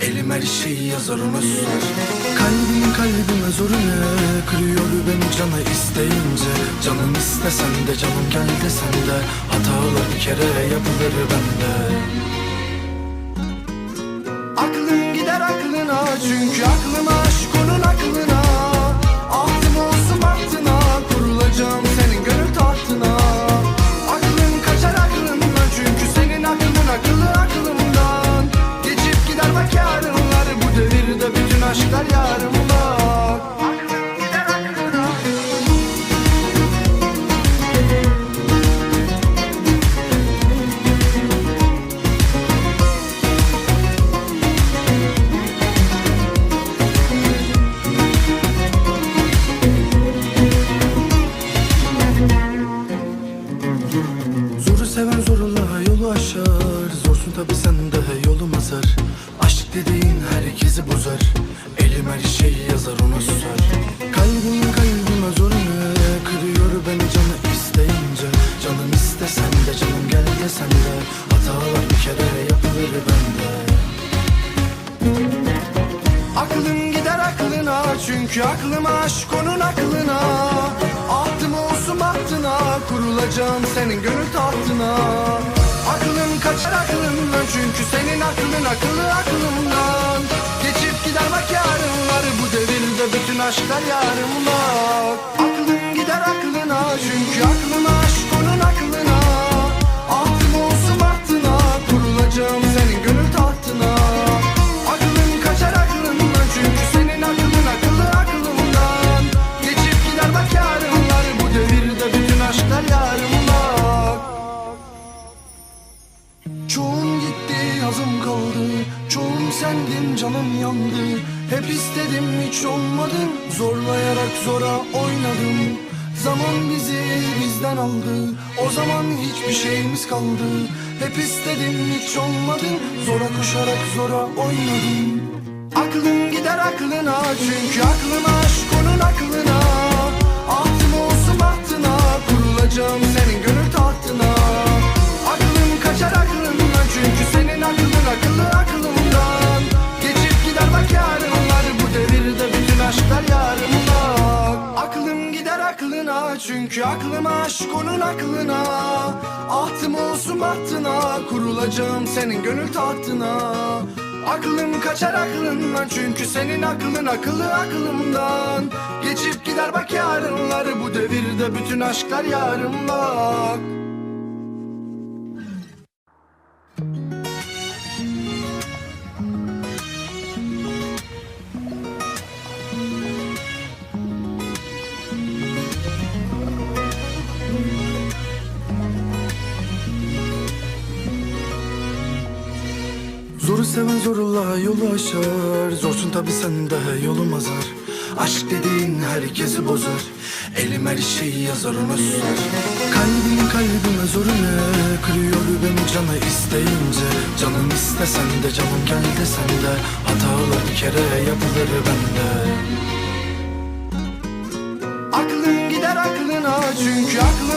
Elim her şeyi yazar ona susar Kalbim kalbime zorunu Kırıyor beni cana isteyince. Canım istesen de canım gel desen de Hatalar bir kere yapılır bende bak yarınlar bu devirde bütün aşklar gider aklına Zoru seven zorla yolu aşar. Zorsun tabi sen de. yolum azar Aşk dediğin herkesi bozar Elim her şeyi yazar ona susar Kalbim kalbime zorunu Kırıyor beni canı isteyince. Canım istesen de canım gel desen de Hatalar bir kere yapılır bende. Aklım gider aklına çünkü aklıma aşk onun aklına. Ahtım olsun bahtına kurulacağım senin gönül tahtına kaçar aklımdan çünkü senin aklın akıllı aklımdan. Geçip gider bak yarınlar bu devirde bütün aşklar yarımda canım yandı. Hep istedim hiç olmadın Zorlayarak zora oynadım. Zaman bizi bizden aldı. O zaman hiçbir şeyimiz kaldı. Hep istedim hiç olmadın Zora koşarak zora oynadım. Aklım gider aklına çünkü aklıma aşk onun aklına. Ahtım olsun bahtına kurulacağım senin gönül çünkü aklıma aşk onun aklına. Ahtım olsun bahtına kurulacağım senin gönül tahtına. Aklım kaçar aklımdan çünkü senin aklın akıllı aklımdan. Geçip gider bak yarınlar bu devirde bütün aşklar yarımda Zoru seven zorla yolu aşar. Zorsun tabi sen de yolum azar. Aşk dediğin herkesi bozar. Elim her şeyi yazar ona susar Kalbim kalbime zorunu Kırıyor beni cana isteyince. Canım istesen de canım gel desen de Hatalar bir kere yapılır bende. Aklım gider aklına çünkü aklıma